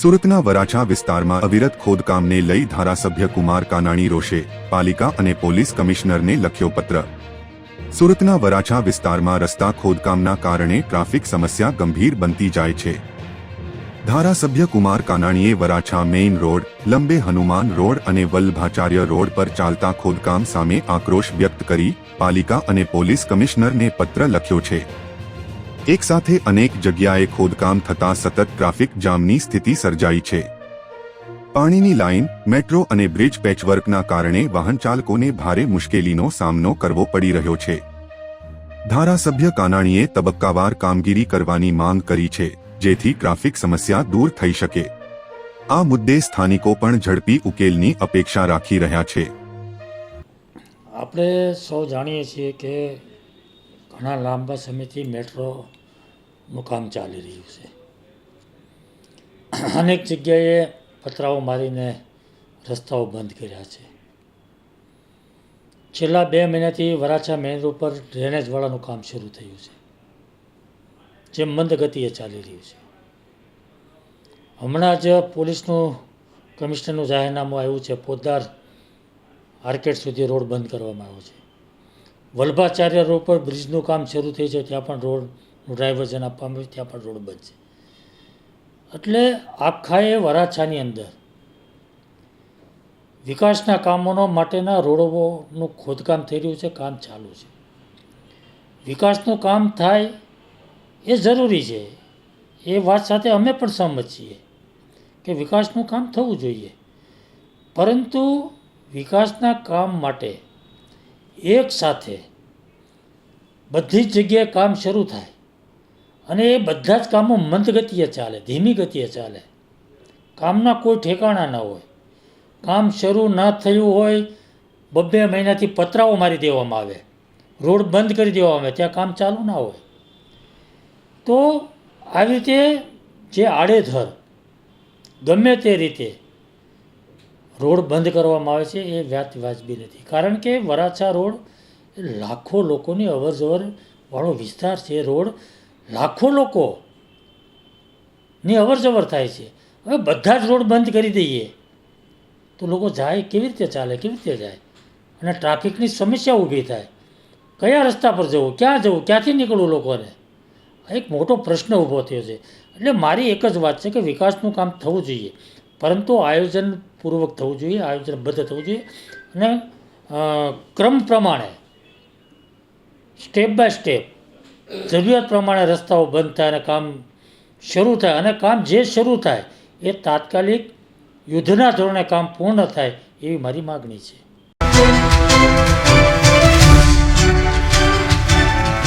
સુરતના વરાછા વિસ્તારમાં અવિરત ખોદકામને લઈ ધારાસભ્ય કુમાર કાનાણી રોષે પાલિકા અને પોલીસ કમિશનરને લખ્યો પત્ર. સુરતના વરાછા વિસ્તારમાં રસ્તા ખોદકામના કારણે ટ્રાફિક સમસ્યા ગંભીર બનતી જાય છે. ધારાસભ્ય Kumar કાનાણીએ Varachha main road, Lambe Hanuman road અને વલ્લભાચાર્ય રોડ પર ચાલતા ખોદકામ સામે આક્રોશ વ્યક્ત કરી પાલિકા અને પોલીસ કમિશનરને પત્ર લખ્યો છે. એક સાથે અનેક જગ્યાએ ખોદકામ થતાં સતત ટ્રાફિક જામની સ્થિતિ સર્જાઈ છે. પાણીની લાઇન, મેટ્રો અને બ્રિજ પેચવર્કના કારણે વાહન ચાલકોને ભારે મુશ્કેલીનો સામનો કરવો પડી રહ્યો છે. ધારાસભ્ય કાનાણીએ તબક્કાવાર કામગીરી કરવાની માંગ કરી છે, જેથી ટ્રાફિક સમસ્યા દૂર થઈ શકે. આ મુદ્દે સ્થાનિકો પણ ઝડપી ઉકેલની અપેક્ષા રાખી રહ્યા છે. આપણે સૌ જાણીએ છીએ કે ઘણા લાંબા સમયથી મેટ્રોનું કામ ચાલી રહ્યું છે. અનેક જગ્યાએ પતરાઓ મારીને રસ્તાઓ બંધ કર્યા છે. છેલ્લા બે મહિનાથી વરાછા મેન રોડ પર ડ્રેનેજવાળાનું કામ શરૂ થયું છે, જે મંદ ગતિએ ચાલી રહ્યું છે. હમણાં જ પોલીસનું કમિશનરનું જાહેરનામું આવ્યું છે પોદાર આર્કેડ સુધી રોડ બંધ કરવામાં આવ્યો છે. વલ્ભાચાર્ય રોડ પર બ્રિજનું કામ શરૂ થઈ છે, ત્યાં પણ રોડનું ડાયવર્ઝન આપવામાં આવ્યું ત્યાં પણ રોડ છે. એટલે આખાએ વરાછાની અંદર વિકાસના કામોનો માટેના રોડોનું ખોદકામ થઈ રહ્યું છે, કામ ચાલુ છે. વિકાસનું કામ થાય એ જરૂરી છે. એ વાત સાથે અમે પણ સહમત છીએ કે વિકાસનું કામ થવું જોઈએ. પરંતુ વિકાસના કામ માટે એક સાથે બધી જ જગ્યાએ કામ શરૂ થાય. અને એ બધા જ કામો મંદ ગતિએ ચાલે ધીમી ગતિએ ચાલે. કામના કોઈ ઠેકાણા ન હોય. કામ શરૂ ન થયું હોય બબ્બે મહિનાથી પતરાઓ મારી દેવામાં આવે. રોડ બંધ કરી દેવામાં આવે, ત્યાં કામ ચાલુ ના હોય. તો આવી રીતે જે આડેધર ગમે તે રીતે રોડ બંધ કરવામાં આવે છે, એ વ્યાત વાજબી નથી. કારણ કે વરાછા રોડ લાખો લોકોની અવર વાળો વિસ્તાર છે. રોડ લાખો લોકોની અવર જવર થાય છે. હવે બધા જ રોડ બંધ કરી દઈએ. તો લોકો જાય, કેવી રીતે ચાલે, કેવી રીતે જાય? અને ટ્રાફિકની સમસ્યા ઊભી થાય. કયા રસ્તા પર જવું, ક્યાં જવું, ક્યાંથી નીકળવું લોકોને? એક મોટો પ્રશ્ન ઊભો થયો છે. એટલે મારી એક જ વાત છે કે વિકાસનું કામ થવું જોઈએ. પરંતુ આયોજનપૂર્વક થવું જોઈએ, આયોજનબદ્ધ થવું જોઈએ. અને ક્રમ પ્રમાણે, સ્ટેપ બાય સ્ટેપ જરૂરિયાત પ્રમાણે રસ્તાઓ બંધ થાય અને કામ શરૂ થાય અને કામ જે શરૂ થાય એ તાત્કાલિક યુદ્ધના ધોરણે કામ પૂર્ણ થાય એવી મારી માગણી છે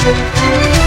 Thank you.